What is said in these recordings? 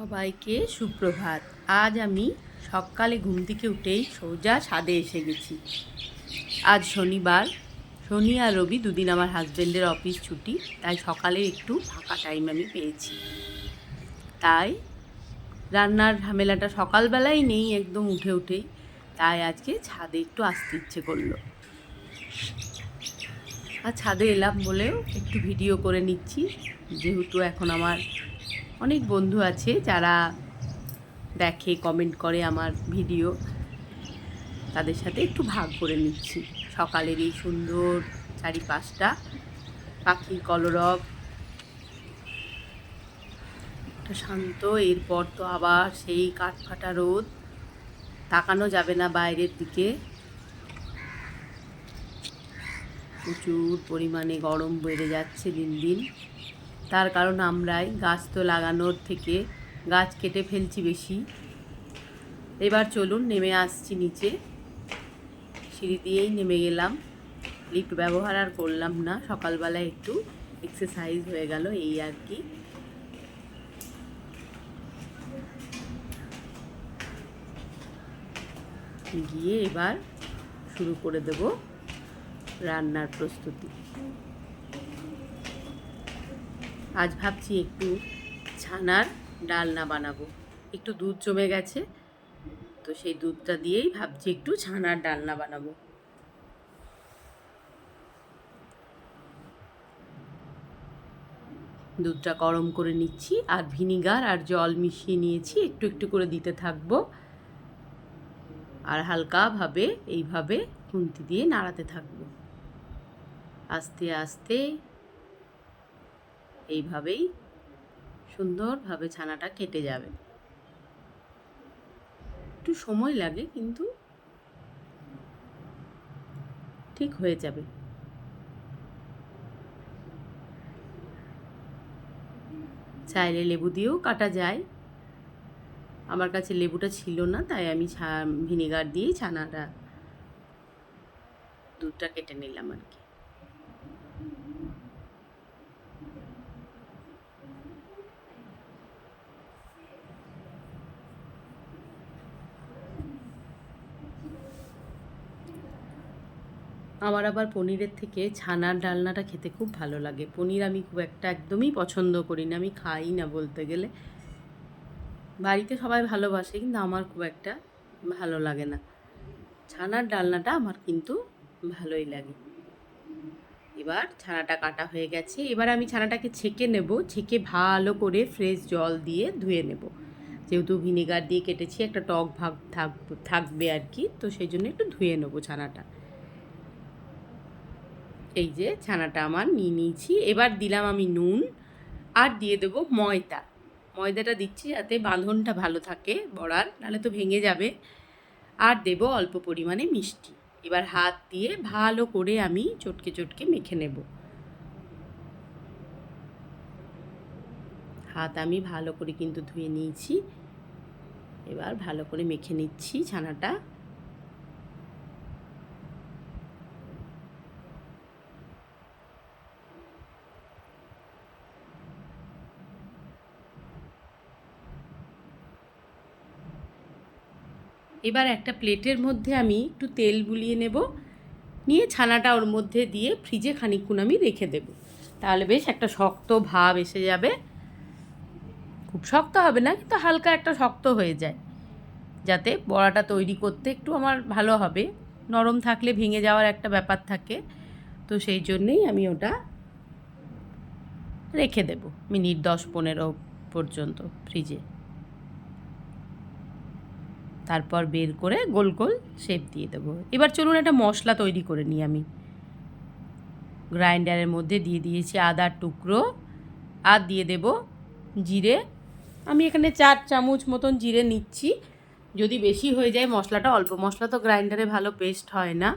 সবাইকে সুপ্রভাত। আজ আমি সকালে ঘুম থেকে উঠেই সোজা ছাদে এসে গেছি। আজ শনিবার। শনি আর রবি দুদিন আমার হাজব্যান্ডের অফিস ছুটি, তাই সকালে একটু ফাঁকা টাইম আমি পেয়েছি। তাই রান্নার ঝামেলাটা সকালবেলায় নেই একদম উঠে উঠেই, তাই আজকে ছাদে একটু আসতে ইচ্ছে করল। আর ছাদে এলাম বলেও একটু ভিডিও করে নিচ্ছি, যেহেতু এখন আমার অনেক বন্ধু আছে যারা দেখে কমেন্ট করে আমার ভিডিও তাদের সাথে একটু ভাগ করে নিচ্ছি। সকালের এই সুন্দর চারিপাশটা, পাখির কলরব। একটা শান্ত, এরপর তো আবার সেই কাঠফাটা রোদ। তাকানো যাবে না বাইরের দিকে। প্রচুর পরিমাণে গরম বেড়ে যাচ্ছে দিন দিন। তার কারণ আমরাই গাছ তো লাগানোর থেকে গাছ কেটে ফেলছি বেশি। এবার চলুন নেমে আসছি নিচে। সিঁড়ি দিয়েই নেমে গেলাম। লিফট ব্যবহার আর করলাম না। সকালবেলায় একটু এক্সারসাইজ হয়ে গেল এই আর কি। গিয়ে এবার শুরু করে দেব রান্নার প্রস্তুতি। আজ ভাবছি একটু ছানার ডালনা বানাবো। একটু দুধ জমে গেছে, তো সেই দুধটা দিয়েই ভাবছি একটু ছানার ডালনা বানাবো। দুধটা গরম করে নিচ্ছি আর ভিনিগার আর জল মিশিয়ে নিয়েছি, একটু একটু করে দিতে থাকব। আর হালকাভাবে এইভাবে খুন্তি দিয়ে নাড়াতে থাকব। আস্তে আস্তে এইভাবেই সুন্দরভাবে ছানাটা কেটে যাবে। একটু সময় লাগে, কিন্তু ঠিক হয়ে যাবে। চাইলে লেবু দিয়েও কাটা যায়। আমার কাছে লেবুটা ছিল না, তাই আমি ভিনেগার দিয়েই ছানাটা দুধটা কেটে নিলাম আর কি। আমার আবার পনিরের থেকে ছানার ডালনাটা খেতে খুব ভালো লাগে। পনির আমি খুব একটা একদমই পছন্দ করি না, আমি খাই না বলতে গেলে। বাড়িতে সবাই ভালোবাসে, কিন্তু আমার খুব একটা ভালো লাগে না। ছানার ডালনাটা আমার কিন্তু ভালোই লাগে। এবার ছানাটা কাটা হয়ে গেছে, এবার আমি ছানাটাকে ছেঁকে নেব, ছেঁকে ভালো করে ফ্রেশ জল দিয়ে ধুয়ে নেব। যেহেতু ভিনেগার দিয়ে কেটেছি, একটা টক ভাগ থাক, থাকবে আর কি, তো সেই জন্য একটু ধুয়ে নেব ছানাটা। এই যে ছানাটা আমার নিয়ে নিয়েছি। এবার দিলাম আমি নুন আর দিয়ে দেবো ময়দা। ময়দাটা দিচ্ছি যাতে বাঁধনটা ভালো থাকে বড়ার, নাহলে তো ভেঙে যাবে। আর দেব অল্প পরিমাণে মিষ্টি। এবার হাত দিয়ে ভালো করে আমি চটকে চটকে মেখে নেব। হাত আমি ভালো করে কিন্তু ধুয়ে নিয়েছি। এবার ভালো করে মেখে নিচ্ছি ছানাটা। এবার একটা প্লেটের মধ্যে আমি একটু তেল বুলিয়ে নেব। নিয়ে ছানাটা ওর মধ্যে দিয়ে ফ্রিজে খানিকক্ষণ আমি রেখে দেব। তাহলে বেশ একটা শক্ত ভাব এসে যাবে। খুব শক্ত হবে না, কিন্তু হালকা একটা শক্ত হয়ে যায়। যাতে বড়াটা তৈরি করতে একটু আমার ভালো হবে। নরম থাকলে ভেঙে যাওয়ার একটা ব্যাপার থাকে। তো সেই জন্যেই আমি ওটা রেখে দেব। মিনিট দশ পনেরো পর্যন্ত ফ্রিজে। তারপর বের করে গোল গোল শেপ দিয়ে দেবো। এবার চলুন একটা মশলা তৈরি করে নিই আমি। গ্রাইন্ডারের মধ্যে দিয়ে দিয়েছি আদার টুকরো আর দিয়ে দেব জিরে। আমি এখানে চার চামচ মতন জিরে নিচ্ছি। যদি বেশি হয়ে যায় মশলাটা অল্প। মশলা তো গ্রাইন্ডারে ভালো পেস্ট হয় না।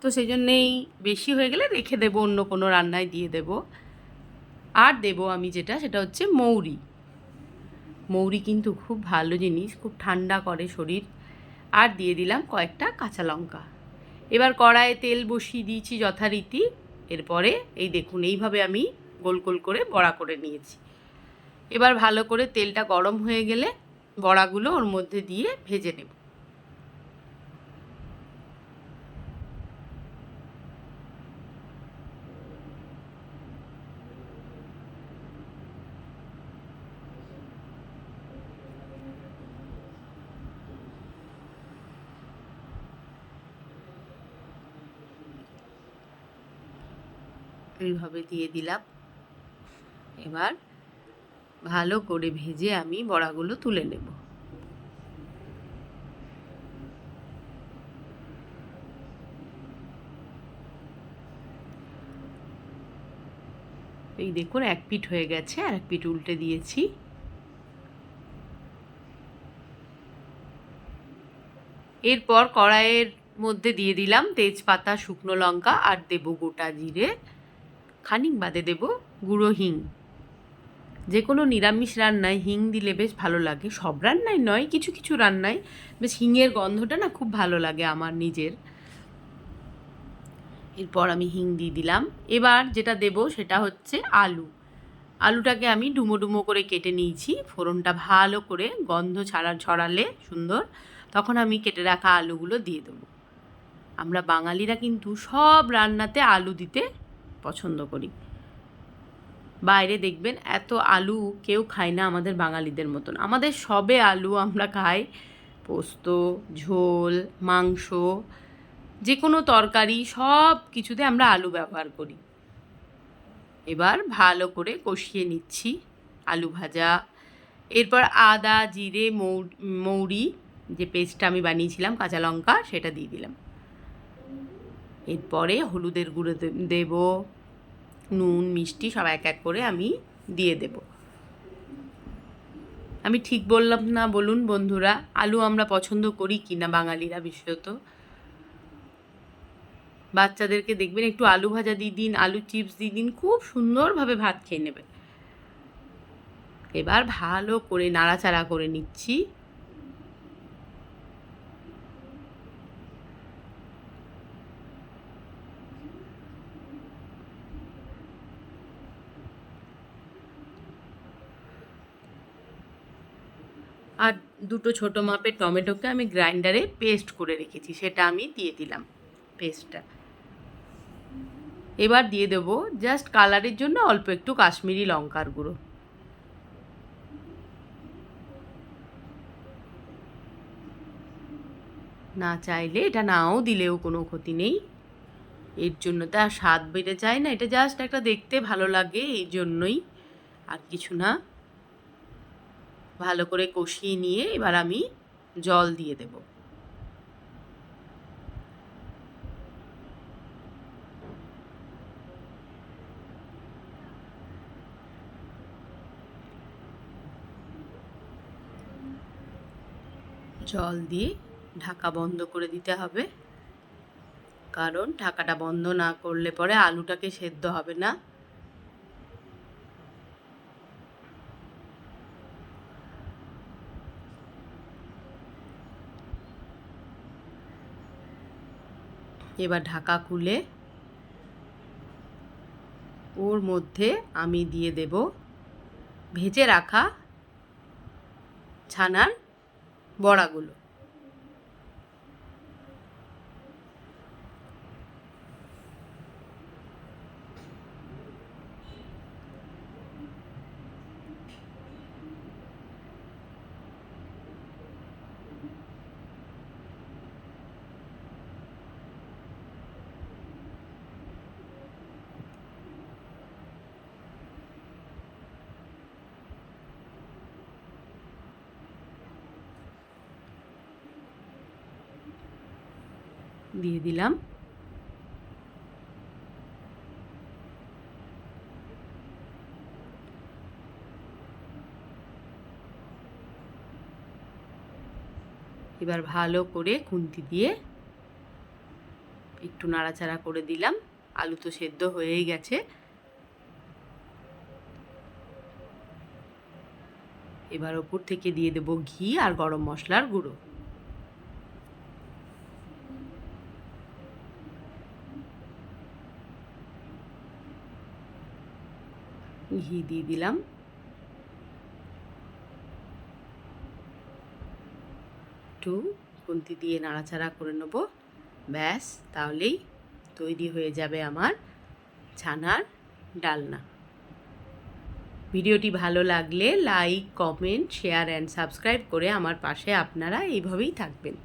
তো সেই জন্যেই বেশি হয়ে গেলে রেখে দেবো অন্য কোনো রান্নায় দিয়ে দেব। আর দেব আমি যেটা, সেটা হচ্ছে মৌরি। মৌরি কিন্তু খুব ভালো জিনিস, খুব ঠান্ডা করে শরীর। আর দিয়ে দিলাম কয়েকটা কাঁচা লঙ্কা। এবার কড়াইয়ে তেল বসিয়ে দিয়েছি যথারীতি। এরপরে এই দেখুন, এইভাবে আমি গোল গোল করে বড়া করে নিয়েছি। এবার ভালো করে তেলটা গরম হয়ে গেলে বড়াগুলো ওর মধ্যে দিয়ে ভেজে নেব। এইভাবে দিয়ে দিলাম। এবার ভালো করে ভেজে আমি বড়াগুলো তুলে নেব। এই দেখুন, এক পিঠ হয়ে গেছে, আর এক পিঠ উল্টে দিয়েছি। এরপর কড়াইয়ের মধ্যে দিয়ে দিলাম তেজপাতা, শুকনো লঙ্কা, আর দেব গোটা জিরে। খানিক বাদে দেব গুঁড়ো হিং। যে কোনো নিরামিষ রান্নায় হিং দিলে বেশ ভালো লাগে। সব রান্নায় নয়, কিছু কিছু রান্নায় বেশ হিঙের গন্ধটা না খুব ভালো লাগে আমার নিজের। এরপর আমি হিং দিয়ে দিলাম। এবার যেটা দেব সেটা হচ্ছে আলু। আলুটাকে আমি ডুমো ডুমো করে কেটে নিয়েছি। ফোড়নটা ভালো করে গন্ধ ছাড়া ছড়ালে সুন্দর। তখন আমি কেটে রাখা আলুগুলো দিয়ে দেবো। আমরা বাঙালিরা কিন্তু সব রান্নাতে আলু দিতে পছন্দ করি। বাইরে দেখবেন এত আলু কেউ খায় না আমাদের বাঙালিদের মতন। আমাদের সবে আলু আমরা খাই, পোস্ত, ঝোল, মাংস যে কোনো তরকারি, সব কিছুতে আমরা আলু ব্যবহার করি। এবার ভালো করে কষিয়ে নিচ্ছি আলু ভাজা। এরপর আদা, জিরে, মৌ, মৌরি, যে পেস্টটা আমি বানিয়েছিলাম, কাঁচা লঙ্কা, সেটা দিয়ে দিলাম। এরপরে হলুদের গুঁড়ো দেব, নুন, মিষ্টি সব এক এক করে আমি দিয়ে দেব। আমি ঠিক বললাম না, বলুন বন্ধুরা, আলু আমরা পছন্দ করি কি না বাঙালিরা বিশেষত। বাচ্চাদেরকে দেখবেন একটু আলু ভাজা দিয়ে দিন, আলু চিপস দিয়ে দিন, খুব সুন্দরভাবে ভাত খেয়ে নেবে এবার ভালো করে নাড়াচাড়া করে নিচ্ছি। আর দুটো ছোটো মাপের টমেটোকে আমি গ্রাইন্ডারে পেস্ট করে রেখেছি, সেটা আমি দিয়ে দিলাম পেস্টটা। এবার দিয়ে দেবো জাস্ট কালারের জন্য অল্প একটু কাশ্মীরি লঙ্কার গুঁড়ো। না চাইলে এটা নাও দিলেও কোনো ক্ষতি নেই। এর জন্য তো আর স্বাদ বেড়ে যায় না, এটা জাস্ট একটা দেখতে ভালো লাগে, এই জন্যই। আর কিছু না। ভালো করে কষিয়ে নিয়ে এবার আমি জল দিয়ে দেব। জল দিয়ে ঢাকা বন্ধ করে দিতে হবে। কারণ ঢাকাটা বন্ধ না করলে পরে আলুটাকে সেদ্ধ হবে না। এবার ঢাকা খুলে ওর মধ্যে আমি দিয়ে দেব ভেজে রাখা ছানার বড়াগুলো। দিয়ে দিলাম। এবার ভালো করে খুন্তি দিয়ে একটু নাড়াচাড়া করে দিলাম। আলু তো সেদ্ধ হয়েই গেছে। এবার ওপর থেকে দিয়ে দেবো ঘি আর গরম মশলার গুঁড়ো। ঘি দিয়ে দিলাম। একটু খুন্তি দিয়ে নাড়াচাড়া করে নেব। ব্যাস, তাহলেই তৈরি হয়ে যাবে আমার ছানার ডালনা। ভিডিওটি ভালো লাগলে like, comment, share and subscribe করে আমার পাশে আপনারা এইভাবেই থাকবেন।